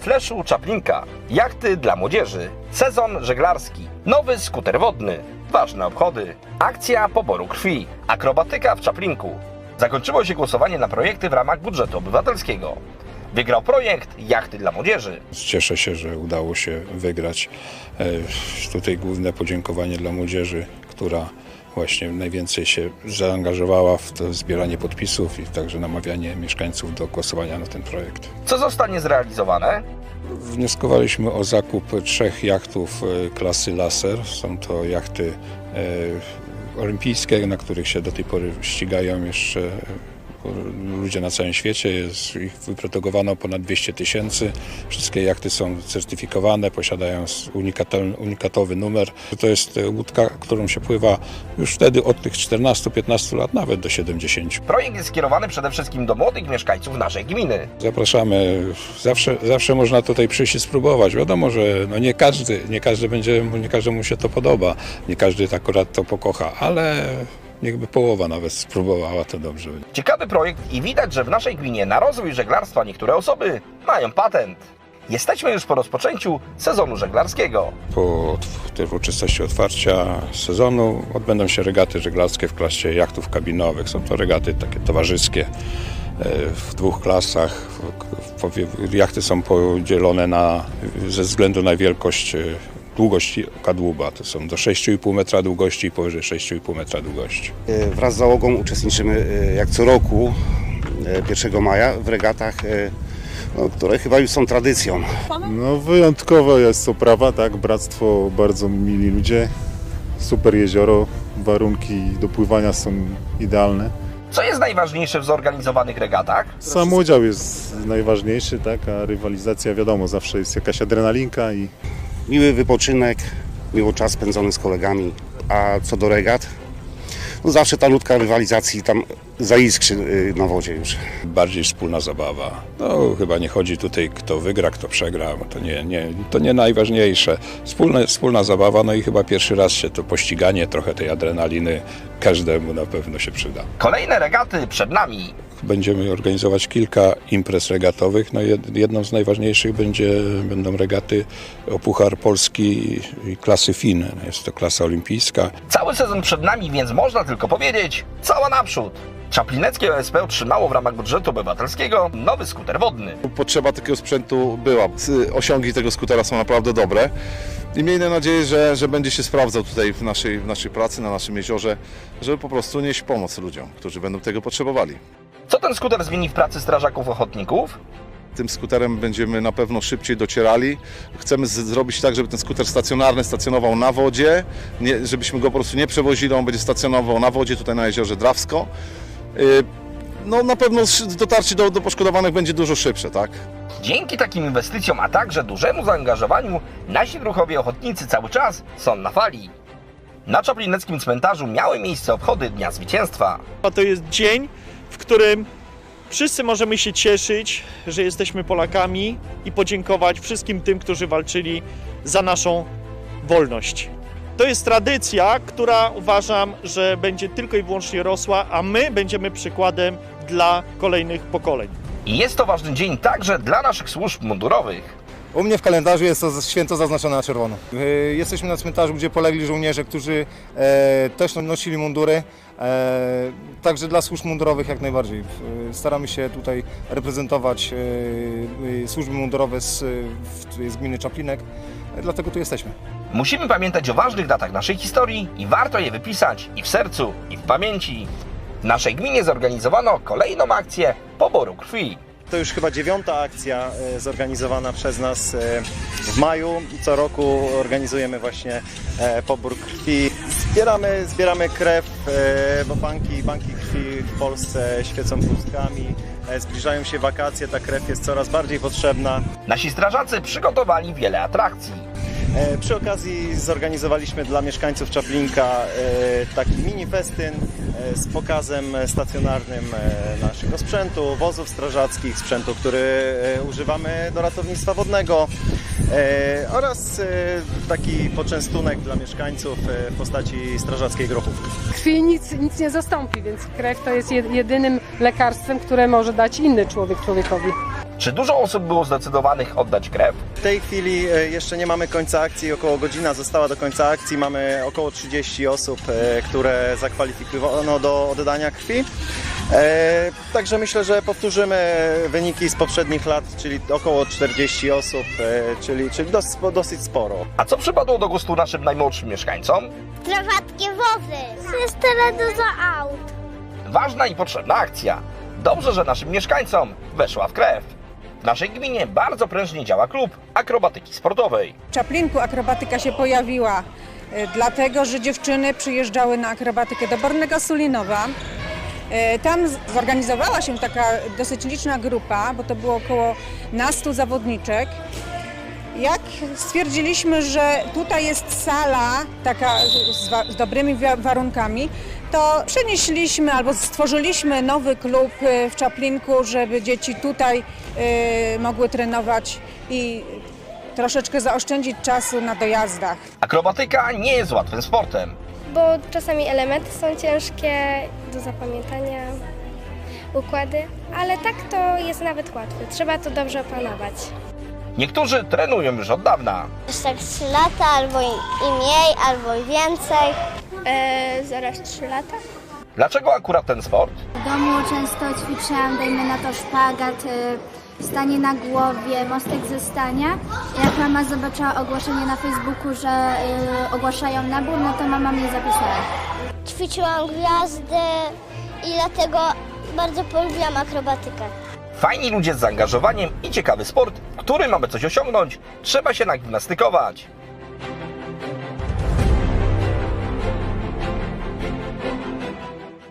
Fleszu Czaplinka. Jachty dla młodzieży. Sezon żeglarski. Nowy skuter wodny. Ważne obchody. Akcja poboru krwi. Akrobatyka w Czaplinku. Zakończyło się głosowanie na projekty w ramach budżetu obywatelskiego. Wygrał projekt Jachty dla młodzieży. Cieszę się, że udało się wygrać. E, Tutaj główne podziękowanie dla młodzieży, która właśnie najwięcej się zaangażowała w to zbieranie podpisów i także namawianie mieszkańców do głosowania na ten projekt. Co zostanie zrealizowane? Wnioskowaliśmy o zakup trzech jachtów e, klasy Laser. Są to jachty e, olimpijskie, na których się do tej pory ścigają jeszcze ludzie na całym świecie. Jest ich wyprodukowano ponad 200 tysięcy. Wszystkie jachty są certyfikowane, posiadają unikatowy numer. To jest e, łódka, którą się pływa już wtedy od tych 14-15 lat, nawet do 70. Projekt jest skierowany przede wszystkim do młodych mieszkańców naszej gminy. Zapraszamy. Zawsze, zawsze można tutaj przyjść i spróbować. Wiadomo, że no nie, każdy, nie, każdy będzie, nie każdemu się to podoba, nie każdy akurat to pokocha, ale niechby połowa nawet spróbowała, to dobrze. będzie. Ciekawy projekt i widać, że w naszej gminie na rozwój żeglarstwa niektóre osoby mają patent. Jesteśmy już po rozpoczęciu sezonu żeglarskiego. Po uroczystości otwarcia sezonu odbędą się regaty żeglarskie w klasie jachtów kabinowych. Są to regaty takie towarzyskie e, w dwóch klasach. Jachty są podzielone na, ze względu na wielkość e, długości kadłuba. To są do 6,5 metra długości i powyżej 6,5 metra długości. E, Wraz z załogą uczestniczymy e, jak co roku e, 1 maja w regatach, e, no, które chyba już są tradycją. No wyjątkowa jest oprawa, tak, bractwo, bardzo mili ludzie, super jezioro, warunki do pływania są idealne. Co jest najważniejsze w zorganizowanych regatach? Sam udział jest najważniejszy, tak, a rywalizacja wiadomo, zawsze jest jakaś adrenalinka i Miły wypoczynek, miło czas spędzony z kolegami. A co do regat, no zawsze ta nutka rywalizacji tam zaiskrzy e, na wodzie już. Bardziej wspólna zabawa. No chyba nie chodzi tutaj kto wygra, kto przegra, bo to nie, nie, to nie najważniejsze. Wspólna, wspólna zabawa, no i chyba pierwszy raz się to pościganie, trochę tej adrenaliny każdemu na pewno się przyda. Kolejne regaty przed nami. Będziemy organizować kilka imprez regatowych. No jed- jedną z najważniejszych będzie, będą regaty o Puchar Polski i klasy FIN. Jest to klasa olimpijska. Cały sezon przed nami, więc można tylko powiedzieć cała naprzód. Czaplineckie OSP otrzymało w ramach budżetu obywatelskiego nowy skuter wodny. potrzeba takiego sprzętu była. Osiągi tego skutera są naprawdę dobre i miejmy nadzieję, że, że będzie się sprawdzał tutaj w naszej, w naszej pracy, na naszym jeziorze, żeby po prostu nieść pomoc ludziom, którzy będą tego potrzebowali. Co ten skuter zmieni w pracy strażaków ochotników? Tym skuterem będziemy na pewno szybciej docierali. Chcemy zrobić tak, żeby ten skuter stacjonarny stacjonował na wodzie, nie, żebyśmy go po prostu nie przewozili, on będzie stacjonował na wodzie tutaj na jeziorze Drawsko. Y, No na pewno dotarcie do, do poszkodowanych będzie dużo szybsze, tak? Dzięki takim inwestycjom, a także dużemu zaangażowaniu, nasi druhowie ochotnicy cały czas są na fali. Na Czaplineckim cmentarzu miały miejsce obchody Dnia Zwycięstwa. A to jest dzień, w którym wszyscy możemy się cieszyć, że jesteśmy Polakami i podziękować wszystkim tym, którzy walczyli za naszą wolność. To jest tradycja, która uważam, że będzie tylko i wyłącznie rosła, a my będziemy przykładem dla kolejnych pokoleń. Jest to ważny dzień także dla naszych służb mundurowych. U mnie w kalendarzu jest to święto zaznaczone na czerwono. Y, Jesteśmy na cmentarzu, gdzie polegli żołnierze, którzy e, też nosili mundury. E, także dla służb mundurowych jak najbardziej. Staramy się tutaj reprezentować e, e, służby mundurowe z, z gminy Czaplinek, e, dlatego tu jesteśmy. Musimy pamiętać o ważnych datach naszej historii i warto je wypisać i w sercu, i w pamięci. W naszej gminie zorganizowano kolejną akcję poboru krwi. To już chyba dziewiąta akcja e, zorganizowana przez nas e, w maju. Co roku organizujemy właśnie e, pobór krwi. Zbieramy, zbieramy krew, bo banki, banki krwi w Polsce świecą pustkami. Zbliżają się wakacje, ta krew jest coraz bardziej potrzebna. Nasi strażacy przygotowali wiele atrakcji. E, Przy okazji zorganizowaliśmy dla mieszkańców Czaplinka e, taki mini festyn e, z pokazem stacjonarnym naszego sprzętu, wozów strażackich, sprzętu, który używamy do ratownictwa wodnego oraz taki poczęstunek dla mieszkańców w postaci strażackiej grochówki. krwi nic, nic nie zastąpi, więc krew to jest jed- jedynym lekarstwem, które może dać inny człowiek człowiekowi. Czy dużo osób było zdecydowanych oddać krew? W tej chwili e, jeszcze nie mamy końca akcji, około godzina została do końca akcji. Mamy około 30 osób, e, które zakwalifikowano do oddania krwi. E, Także myślę, że powtórzymy wyniki z poprzednich lat, czyli około 40 osób, czyli, czyli dosyć, dosyć sporo. A co przypadło do gustu naszym najmłodszym mieszkańcom? Trawatkie wozy. Jest tyle dużo aut. Ważna i potrzebna akcja. Dobrze, że naszym mieszkańcom weszła w krew. W naszej gminie bardzo prężnie działa klub akrobatyki sportowej. W Czaplinku akrobatyka się pojawiła, e, dlatego że dziewczyny przyjeżdżały na akrobatykę do Bornego Sulinowa. E, Tam zorganizowała się taka dosyć liczna grupa, bo to było około nastu zawodniczek. Jak stwierdziliśmy, że tutaj jest sala taka z, z dobrymi wa- warunkami, to przenieśliśmy albo stworzyliśmy nowy klub e, w Czaplinku, żeby dzieci tutaj e, mogły trenować i troszeczkę zaoszczędzić czasu na dojazdach. Akrobatyka nie jest łatwym sportem. Bo czasami elementy są ciężkie do zapamiętania, układy, ale tak to jest nawet łatwe. Trzeba to dobrze opanować. Niektórzy trenują już od dawna. Już tak 3 lata, albo i, i mniej, albo i więcej. E, zaraz 3 lata. Dlaczego akurat ten sport? W domu często ćwiczyłam, dajmy na to szpagat, y, stanie na głowie, mostek ze stania. Jak mama zobaczyła ogłoszenie na Facebooku, że y, ogłaszają nabór, no to mama mnie zapisała. Ćwiczyłam gwiazdy i dlatego bardzo polubiłam akrobatykę. Fajni ludzie z zaangażowaniem i ciekawy sport, w którym mamy coś osiągnąć, trzeba się nagimnastykować.